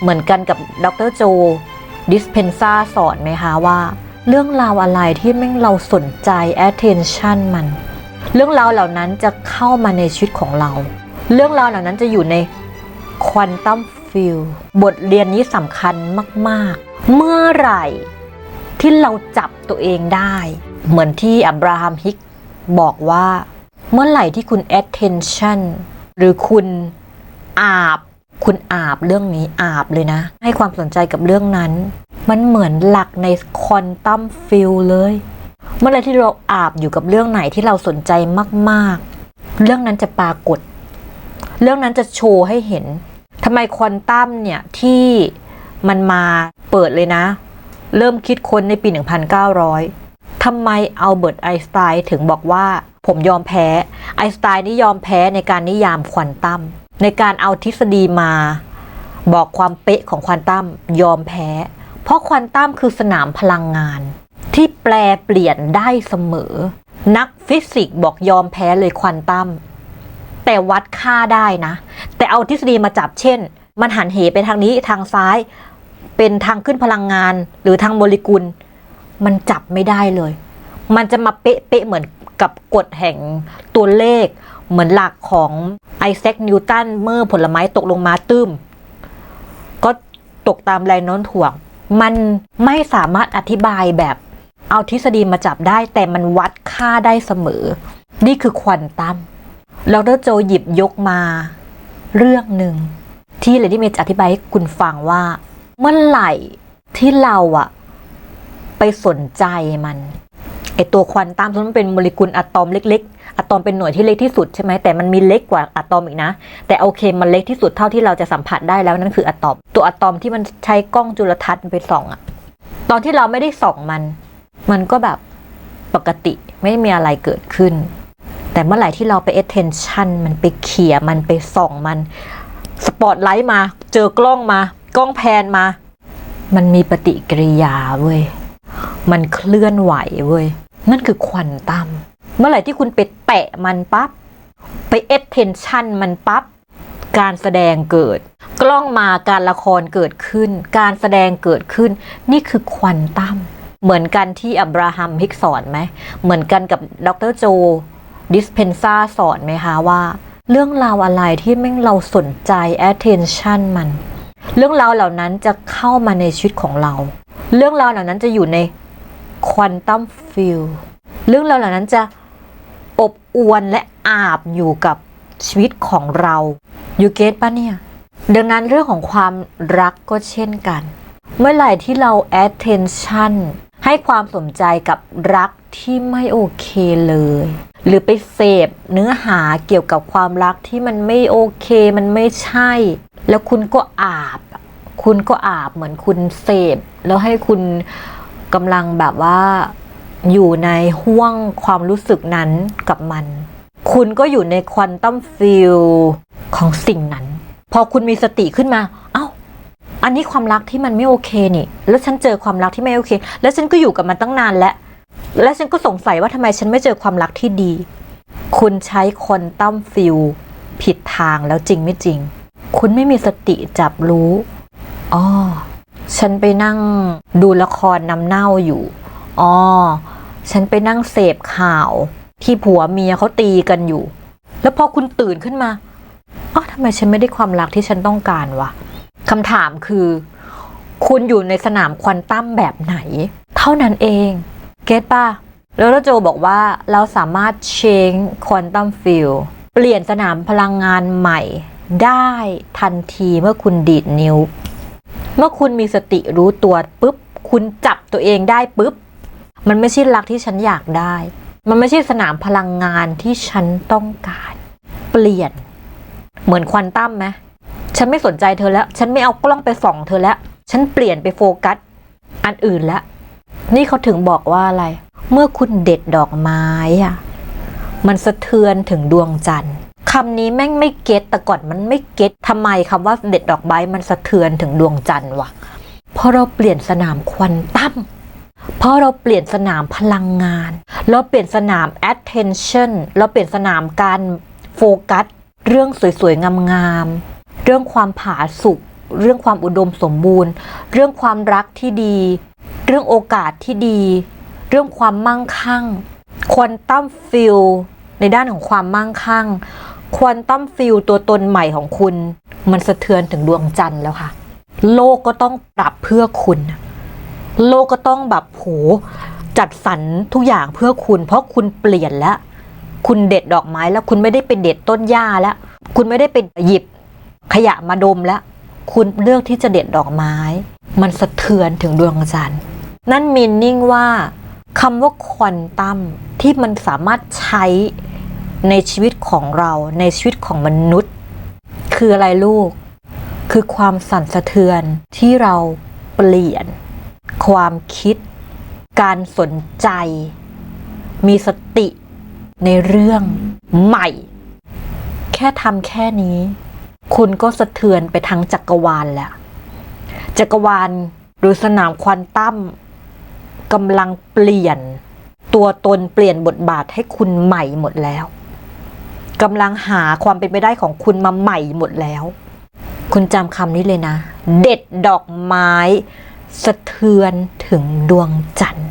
เหมือนกันกับดรโจดิสเพนซ่าสอนไหมคะว่า เรื่องราวอะไรที่แม่งเราสนใจ attention มัน เรื่องราวเหล่านั้นจะเข้ามาในชีวิตของเรา เรื่องราวเหล่านั้นจะอยู่ในควอนตัมฟิลบทเรียนนี้สำคัญมาก ๆ เมื่อไหร่ที่เราจับตัวเองได้ เหมือนที่อับราฮัมฮิกบอกว่า เมื่อไหร่ที่คุณ attention หรือคุณอาบ คุณอาบเรื่องนี้อาบเลยนะ ให้ความสนใจกับเรื่องนั้น มันเหมือนหลักในควอนตัมฟิลเลย เมื่อไรที่เราอาบอยู่กับเรื่องไหนที่เราสนใจมาก ๆ เรื่องนั้นจะปรากฏ เรื่องนั้นจะโชว์ให้เห็นทำไมควอนตัมเนี่ยที่มันมาเปิดเลยนะ เริ่มคิดค้นในปี 1900 ทำไมอัลเบิร์ตไอน์สไตน์ถึงบอกว่าผมยอมแพ้ ไอน์สไตน์นี่ยอมแพ้ในการนิยามควอนตัม ในการเอาทฤษฎีมา บอกความเป๊ะของควอนตัมยอมแพ้ เพราะควอนตัมคือสนามพลังงาน ที่แปลเปลี่ยนได้เสมอ นักฟิสิกส์บอกยอมแพ้เลยควอนตัมแต่วัดค่าได้นะ แต่เอาทฤษฎีมาจับเช่น มันหันเหไปทางนี้ทางซ้าย เป็นทางขึ้นพลังงานหรือทางโมเลกุล มันจับไม่ได้เลย มันจะมาเป๊ะๆเหมือน กับกฎแห่งตัวเลข เหมือนหลักของไอแซคนิวตันเมื่อผลไม้ตกลงมาตื้ม ก็ตกตามแรงโน้มถ่วง มันไม่สามารถอธิบายแบบเอาทฤษฎีมาจับได้ แต่มันวัดค่าได้เสมอ นี่คือควอนตัมแล้วดรโจหยิบยกมา เรื่องหนึ่ง ที่เลดี้เมจอธิบายให้คุณฟังว่า เมื่อไหร่ที่เราอะไปสนใจมัน อตัวควอนตัมมันเป็นโมเลกุลอะตอมเล็ก ๆ อะตอมเป็นหน่วยที่เล็กที่สุดใช่ไหมแต่มันมีเล็กกว่าอะตอมอีกนะ แต่โอเคมันเล็กที่สุดเท่าที่เราจะสัมผัสได้แล้วนั่นคืออะตอม ตัวอะตอมที่มันใช้กล้องจุลทรรศน์ไปส่องอะตอนที่เราไม่ได้ส่องมัน มันก็แบบปกติไม่มีอะไรเกิดขึ้น แต่เมื่อไหร่ที่เราไป attention มันไปเขี่ยมันไปส่องมันสปอตไลท์มา เจอกล้องมา กล้องแพนมา มันมีปฏิกิริยาเว้ย มันเคลื่อนไหวเว้ย นั่นคือควอนตัม เมื่อไหร่ที่คุณไปแตะมันปั๊บ ไป attention มันปั๊บ การแสดงเกิด กล้องมาการละครเกิดขึ้น การแสดงเกิดขึ้น นี่คือควอนตัม เหมือนกันที่อับราฮัมฮิกสอนไหม เหมือนกันกับดรโจ ดิสเพนซาสอนไหมคะว่า เรื่องราวอะไรที่แม่งเราสนใจ attention มัน เรื่องราวเหล่านั้นจะเข้ามาในชีวิตของเรา เรื่องราวเหล่านั้นจะอยู่ใน ควอนตัมฟิลเรื่องราวเหล่านั้นจะอบอวนและอาบอยู่กับชีวิตของเราอยู่เกตปะเนี่ย ดังนั้นเรื่องของความรักก็เช่นกัน เมื่อไหร่ที่เรา attention ให้ความสนใจกับรักที่ไม่โอเคเลย หรือไปเสพเนื้อหาเกี่ยวกับความรักที่มันไม่โอเคมันไม่ใช่ แล้วคุณก็อาบ คุณก็อาบเหมือนคุณเสพแล้วให้คุณ กำลังแบบว่าอยู่ในห่วงความรู้สึกนั้นกับมัน คุณก็อยู่ในควอนตัมฟิลของสิ่งนั้น พอคุณมีสติขึ้นมา เอ้า อันนี้ความรักที่มันไม่โอเคนี่ แล้วฉันเจอความรักที่ไม่โอเค แล้วฉันก็อยู่กับมันตั้งนานแล้ว แล้วฉันก็สงสัยว่าทำไมฉันไม่เจอความรักที่ดี คุณใช้ควอนตัมฟิลผิดทางแล้วจริงไม่จริง คุณไม่มีสติจับรู้อ๋อ ฉันไปนั่งดูละครนำเน่าอยู่อ๋อฉันไปนั่งเสพข่าวที่ผัวเมียเขาตีกันอยู่ แล้วพอคุณตื่นขึ้นมาอ๋อทำไมฉันไม่ได้ความรักที่ฉันต้องการวะคำถามคือ คุณอยู่ในสนามควอนตัมแบบไหน เท่านั้นเอง เก็ตป่ะ แล้วโจบอกว่าเราสามารถ change quantum field เปลี่ยนสนามพลังงานใหม่ ได้ทันทีเมื่อคุณดีดนิ้ว เมื่อคุณมีสติรู้ตัวปุ๊บ คุณจับตัวเองได้ปุ๊บ มันไม่ใช่รักที่ฉันอยากได้ มันไม่ใช่สนามพลังงานที่ฉันต้องการ เปลี่ยน เหมือนควอนตัมไหมฉันไม่สนใจเธอแล้ว ฉันไม่เอากล้องไปส่องเธอแล้ว ฉันเปลี่ยนไปโฟกัส อันอื่นแล้วนี่เขาถึงบอกว่าอะไร เมื่อคุณเด็ดดอกไม้อะมันสะเทือนถึงดวงจันทร์ คำนี้แม่งไม่เก็ตแต่ก่อนมันไม่เก็ตทำไมคำว่าเด็ดดอกไม้มันสะเทือนถึงดวงจันทร์วะเพราะเราเปลี่ยนสนามควอนตั้มเพราะเราเปลี่ยนสนามพลังงาน เราเปลี่ยนสนาม attention เราเปลี่ยนสนามการโฟกัส เรื่องสวยๆ งามๆ เรื่องความผาสุก เรื่องความอุดมสมบูรณ์ เรื่องความรักที่ดี เรื่องโอกาสที่ดี เรื่องความมั่งคั่งควอนตัมฟิลในด้านของความมั่งคั่ง ควอนตัมฟิลตัวตนใหม่ของคุณ มันสะเทือนถึงดวงจันทร์แล้วค่ะ โลกก็ต้องปรับเพื่อคุณ โลกก็ต้องแบบโหจัดสรรทุกอย่างเพื่อคุณ เพราะคุณเปลี่ยนแล้ว คุณเด็ดดอกไม้แล้วคุณไม่ได้ไปเด็ดต้นหญ้าแล้ว คุณไม่ได้ไปหยิบขยะมาดมแล้ว คุณเลือกที่จะเด็ดดอกไม้ มันสะเทือนถึงดวงจันทร์ นั่นมีนิ่งว่าคำว่าควอนตัมที่มันสามารถใช้ ในชีวิตของเราในชีวิตของมนุษย์ คืออะไรลูก คือความสั่นสะเทือนที่เราเปลี่ยน ความคิด การสนใจ มีสติในเรื่องใหม่ แค่ทำแค่นี้ คุณก็สะเทือนไปทั้งจักรวาลแหล้วจักรวาลหรือสนามควอนตัมกำลังเปลี่ยน ตัวตนเปลี่ยนบทบาทให้คุณใหม่หมดแล้ว กำลังหาความเป็นไปได้ของคุณมาใหม่หมดแล้ว คุณจำคำนี้เลยนะ เด็ดดอกไม้ สะเทือนถึงดวงจันทร์